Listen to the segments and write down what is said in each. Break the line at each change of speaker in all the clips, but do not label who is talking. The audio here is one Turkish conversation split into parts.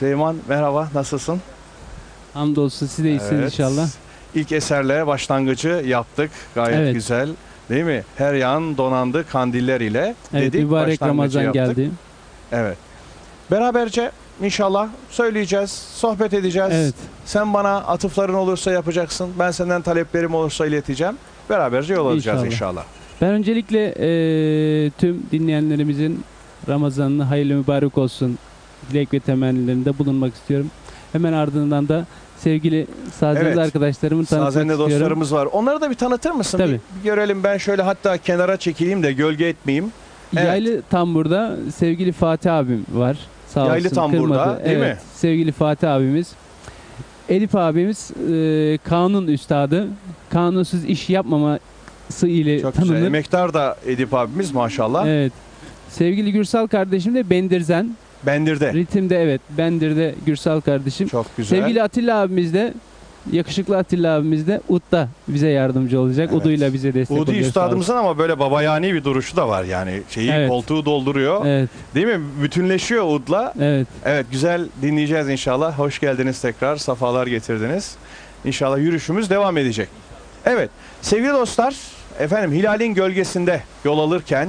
Süleyman merhaba nasılsın?
Hamdolsun siz de iyisiniz
Evet.
inşallah.
İlk eserle başlangıcı yaptık. Gayet
Evet.
güzel. Değil mi? Her yan donandı kandiller ile
Evet
dedik.
mübarek
başlangıcı
Ramazan
yaptık.
geldi.
Evet. Beraberce inşallah söyleyeceğiz, sohbet edeceğiz.
Evet.
Sen bana atıfların olursa yapacaksın. Ben senden taleplerim olursa ileteceğim. Beraberce yol alacağız
İnşallah.
inşallah.
Ben öncelikle eee, tüm dinleyenlerimizin Ramazan'ı hayırlı mübarek olsun dilek ve temennilerinde bulunmak istiyorum. Hemen ardından da sevgili sazenli
Evet.
arkadaşlarımı tanıtmak
Sazende
istiyorum.
dostlarımız var. Onları da bir tanıtır mısın?
Tabii.
Bir, bir görelim. Ben şöyle hatta kenara çekileyim de gölge etmeyeyim. Evet.
Yaylı Tambur'da sevgili Fatih abim var. Sağ
Yaylı
olsun,
Tambur'da,
kırmadı.
değil
evet,
mi?
Sevgili Fatih abimiz. Elif abimiz eee, kanun üstadı. Kanunsuz iş yapmaması ile
Çok
tanınır.
güzel. Emektar da Edip abimiz maşallah.
Evet. Sevgili Gürsal kardeşim de Bendirzen.
Bendir'de.
Ritimde evet. Bendir'de Gürsal kardeşim.
Çok güzel.
Sevgili Atilla abimiz de yakışıklı Atilla abimiz de Ut'ta bize yardımcı olacak.
Evet.
Uduyla bize destek
Udi
oluyor. sağ
üstadımızın ama böyle babayani bir duruşu da var yani. Şeyi
Evet.
koltuğu dolduruyor.
Evet.
Değil mi? Bütünleşiyor Ud'la.
Evet.
Evet güzel dinleyeceğiz inşallah. Hoş geldiniz tekrar. Safalar getirdiniz. İnşallah yürüyüşümüz devam edecek. Evet sevgili dostlar efendim Hilal'in gölgesinde yol alırken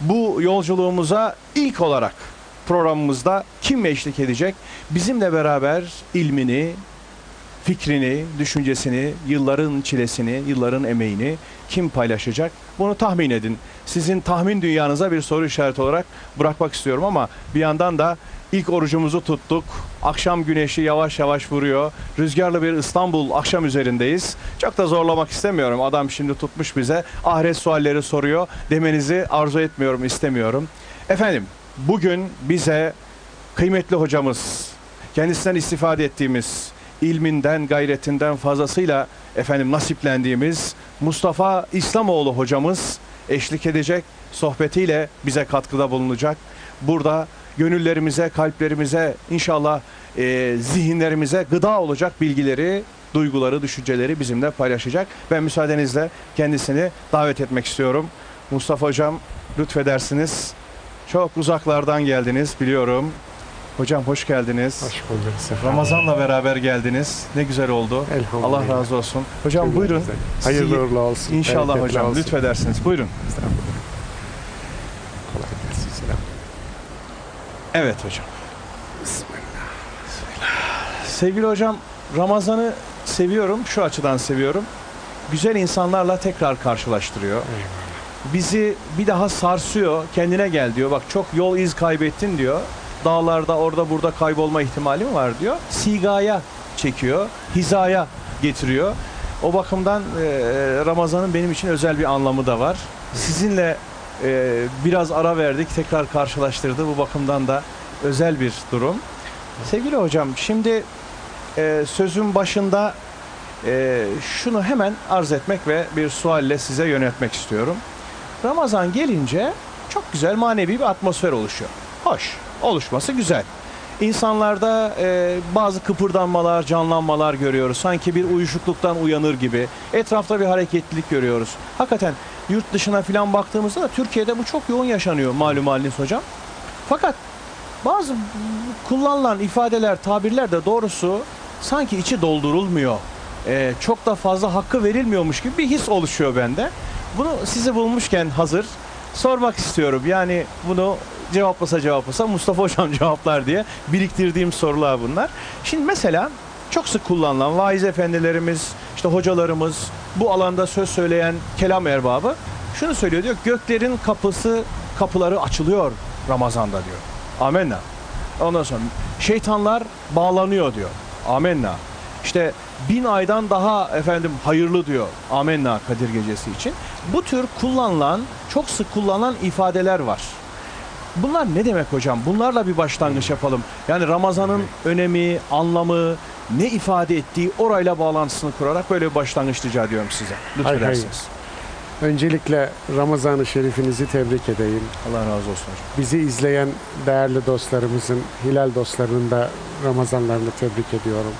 bu yolculuğumuza ilk olarak programımızda kim eşlik edecek? Bizimle beraber ilmini, fikrini, düşüncesini, yılların çilesini, yılların emeğini kim paylaşacak? Bunu tahmin edin. Sizin tahmin dünyanıza bir soru işareti olarak bırakmak istiyorum ama bir yandan da ilk orucumuzu tuttuk. Akşam güneşi yavaş yavaş vuruyor. Rüzgarlı bir İstanbul akşam üzerindeyiz. Çok da zorlamak istemiyorum. Adam şimdi tutmuş bize ahiret sualleri soruyor demenizi arzu etmiyorum, istemiyorum. Efendim bugün bize kıymetli hocamız, kendisinden istifade ettiğimiz, ilminden, gayretinden fazlasıyla efendim nasiplendiğimiz Mustafa İslamoğlu hocamız eşlik edecek, sohbetiyle bize katkıda bulunacak. Burada gönüllerimize, kalplerimize, inşallah e, zihinlerimize gıda olacak bilgileri, duyguları, düşünceleri bizimle paylaşacak. Ben müsaadenizle kendisini davet etmek istiyorum. Mustafa hocam lütfedersiniz. Çok uzaklardan geldiniz biliyorum. Hocam hoş geldiniz.
Hoş bulduk sefa.
Ramazan'la beraber geldiniz. Ne güzel oldu. Allah razı olsun. Hocam
Çok
buyurun.
güzel. Hayırlı uğurlu olsun.
İnşallah
bereketli
hocam
olsun.
lütfedersiniz. Buyurun.
Kolay gelsin. Selam.
Evet hocam.
Bismillah.
Sevgili hocam Ramazan'ı seviyorum. Şu açıdan seviyorum. Güzel insanlarla tekrar karşılaştırıyor.
Eyvallah.
Bizi bir daha sarsıyor. Kendine gel diyor. Bak çok yol iz kaybettin diyor. Dağlarda orada burada kaybolma ihtimalim var diyor. Sigaya çekiyor. Hizaya getiriyor. O bakımdan e, Ramazan'ın benim için özel bir anlamı da var. Sizinle e, biraz ara verdik. Tekrar karşılaştırdı. Bu bakımdan da özel bir durum. Sevgili hocam şimdi e, sözün başında e, şunu hemen arz etmek ve bir sualle size yönetmek istiyorum. Ramazan gelince çok güzel manevi bir atmosfer oluşuyor. Hoş, oluşması güzel. İnsanlarda e, bazı kıpırdanmalar, canlanmalar görüyoruz. Sanki bir uyuşukluktan uyanır gibi. Etrafta bir hareketlilik görüyoruz. Hakikaten yurt dışına falan baktığımızda da Türkiye'de bu çok yoğun yaşanıyor malum haliniz hocam. Fakat bazı kullanılan ifadeler, tabirler de doğrusu sanki içi doldurulmuyor. E, çok da fazla hakkı verilmiyormuş gibi bir his oluşuyor bende. Bunu sizi bulmuşken hazır sormak istiyorum. Yani bunu cevaplasa cevaplasa Mustafa Hocam cevaplar diye biriktirdiğim sorular bunlar. Şimdi mesela çok sık kullanılan vaiz efendilerimiz, işte hocalarımız, bu alanda söz söyleyen kelam erbabı şunu söylüyor diyor. Göklerin kapısı, kapıları açılıyor Ramazan'da diyor. Amenna. Ondan sonra şeytanlar bağlanıyor diyor. Amenna. İşte bin aydan daha efendim hayırlı diyor. Amenna Kadir Gecesi için. Bu tür kullanılan, çok sık kullanılan ifadeler var. Bunlar ne demek hocam? Bunlarla bir başlangıç yapalım. Yani Ramazan'ın önemi, anlamı, ne ifade ettiği orayla bağlantısını kurarak böyle bir başlangıç rica ediyorum size.
Hay hay.
Lütfedersiniz.
Öncelikle Ramazan-ı Şerifinizi tebrik edeyim.
Allah razı olsun hocam.
Bizi izleyen değerli dostlarımızın, Hilal dostlarının da Ramazanlarını tebrik ediyorum.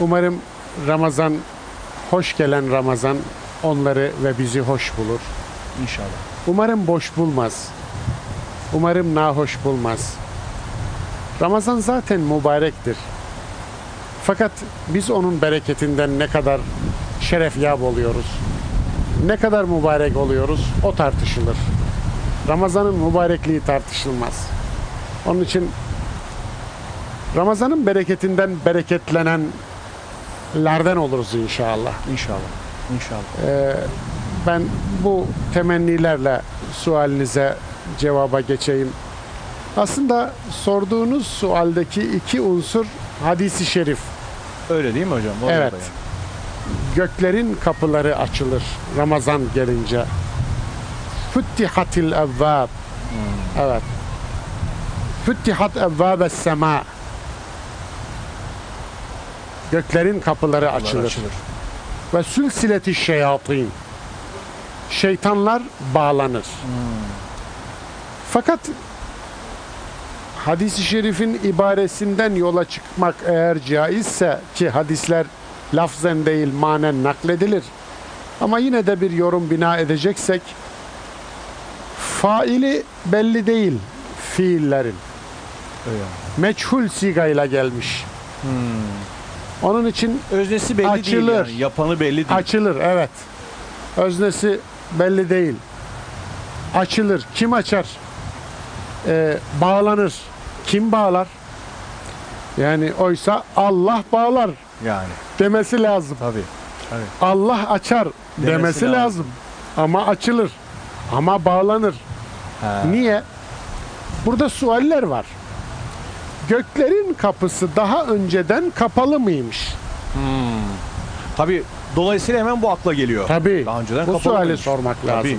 Umarım Ramazan, hoş gelen Ramazan onları ve bizi hoş bulur.
İnşallah.
Umarım boş bulmaz. Umarım nahoş bulmaz. Ramazan zaten mübarektir. Fakat biz onun bereketinden ne kadar şerefyab oluyoruz, ne kadar mübarek oluyoruz o tartışılır. Ramazanın mübarekliği tartışılmaz. Onun için Ramazanın bereketinden bereketlenenlerden oluruz inşallah.
İnşallah. İnşallah.
Ee, ben bu temennilerle sualinize cevaba geçeyim. Aslında sorduğunuz sualdeki iki unsur hadisi şerif.
Öyle değil mi hocam? Vallahi
Evet. Göklerin kapıları açılır Ramazan gelince. Füttihatil evvab. Evet. Füttihat evvabes sema. Göklerin kapıları açılır.
açılır.
Ve sülsileti şeyatin. Şeytanlar bağlanır. Fakat hadis-i şerifin ibaresinden yola çıkmak eğer caizse ki hadisler lafzen değil manen nakledilir. Ama yine de bir yorum bina edeceksek faili belli değil fiillerin.
Öyle.
Meçhul sigayla gelmiş. Onun için
Öznesi belli değil
Açılır.
yani. Yapanı belli değil.
Açılır evet. Öznesi belli değil. Açılır. Kim açar? Ee, bağlanır. Kim bağlar? Yani oysa Allah bağlar
yani.
demesi lazım.
Tabii. Tabii.
Allah açar demesi,
Demesi
lazım.
lazım.
Ama açılır. Ama bağlanır.
Ha.
Niye? Burada sualler var. Göklerin kapısı daha önceden kapalı mıymış?
Tabii. Dolayısıyla hemen bu akla geliyor.
Tabii.
Daha önceden
Bu
kapalı
suali sormak
Tabii.
lazım.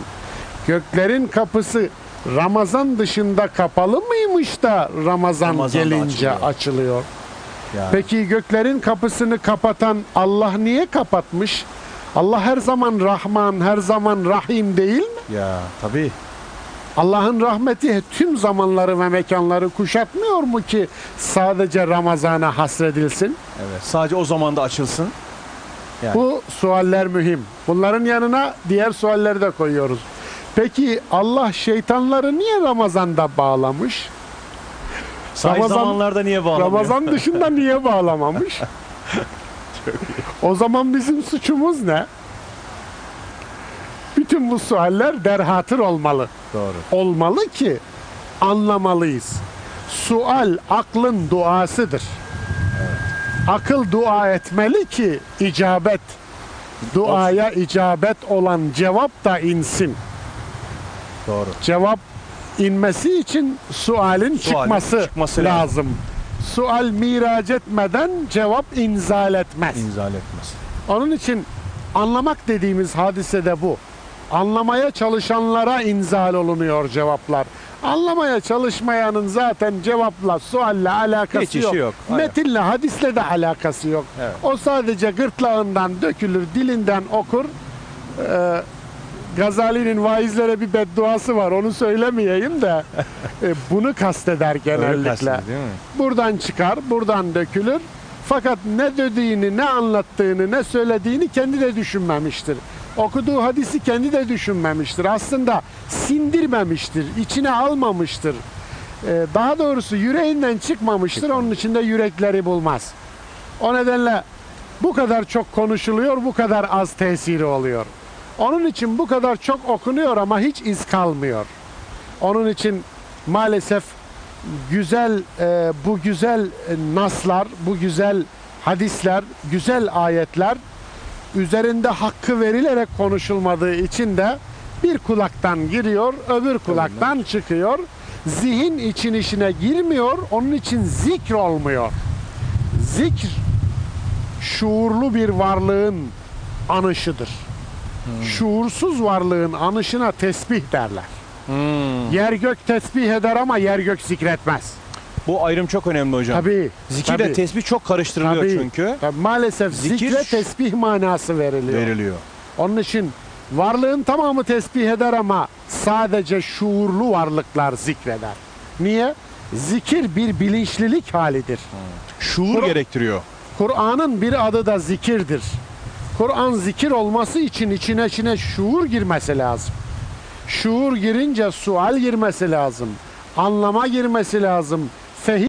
Göklerin kapısı Ramazan dışında kapalı mıymış da Ramazan
Ramazan'da
gelince
açılıyor.
açılıyor?
Yani.
Peki göklerin kapısını kapatan Allah niye kapatmış? Allah her zaman Rahman, her zaman Rahim değil mi?
Ya tabii.
Allah'ın rahmeti tüm zamanları ve mekanları kuşatmıyor mu ki sadece Ramazan'a hasredilsin?
Evet. Sadece o zaman da açılsın. Yani.
Bu sualler mühim. Bunların yanına diğer sualleri de koyuyoruz. Peki Allah şeytanları niye Ramazan'da bağlamış?
Sahi
Ramazan-
zamanlarda niye bağlamıyor?
Ramazan dışında niye bağlamamış? o zaman bizim suçumuz ne? Bütün bu sualler derhatır olmalı.
Doğru.
Olmalı ki anlamalıyız. Sual aklın duasıdır. Akıl dua etmeli ki icabet, duaya icabet olan cevap da insin.
Doğru.
Cevap inmesi için sualin çıkması,
çıkması
lazım.
lazım.
Sual miraç etmeden cevap inzal etmez.
İnzal etmez.
Onun için anlamak dediğimiz hadise de bu. Anlamaya çalışanlara inzal olunuyor cevaplar. Anlamaya çalışmayanın zaten cevapla, sualle alakası
Hiç
yok.
yok.
Metinle, hadisle de alakası yok.
Evet.
O sadece gırtlağından dökülür, dilinden okur. Ee, Gazali'nin vaizlere bir bedduası var. Onu söylemeyeyim de e, bunu kasteder genellikle.
mi?
Buradan çıkar, buradan dökülür. Fakat ne dediğini, ne anlattığını, ne söylediğini kendi de düşünmemiştir. Okuduğu hadisi kendi de düşünmemiştir. Aslında sindirmemiştir, içine almamıştır. Ee, daha doğrusu yüreğinden çıkmamıştır. Onun içinde yürekleri bulmaz. O nedenle bu kadar çok konuşuluyor, bu kadar az tesiri oluyor. Onun için bu kadar çok okunuyor ama hiç iz kalmıyor. Onun için maalesef güzel e, bu güzel e, naslar, bu güzel hadisler, güzel ayetler üzerinde hakkı verilerek konuşulmadığı için de bir kulaktan giriyor, öbür kulaktan çıkıyor. Zihin için işine girmiyor, onun için zikr olmuyor. Zikr şuurlu bir varlığın anışıdır. Şuursuz varlığın anışına tesbih derler.
Hmm.
Yer gök tesbih eder ama yer gök zikretmez.
Bu ayrım çok önemli hocam.
Tabii.
Zikirle
tabii,
tesbih çok karıştırılıyor
tabii.
çünkü.
Tabii, maalesef
Zikir-
zikre tesbih manası veriliyor.
Veriliyor.
Onun için varlığın tamamı tesbih eder ama sadece şuurlu varlıklar zikreder. Niye? Zikir bir bilinçlilik halidir.
Şuur
Kur-
gerektiriyor.
Kur'an'ın bir adı da zikirdir. Kur'an zikir olması için içine içine şuur girmesi lazım. Şuur girince sual girmesi lazım. Anlama girmesi lazım. fait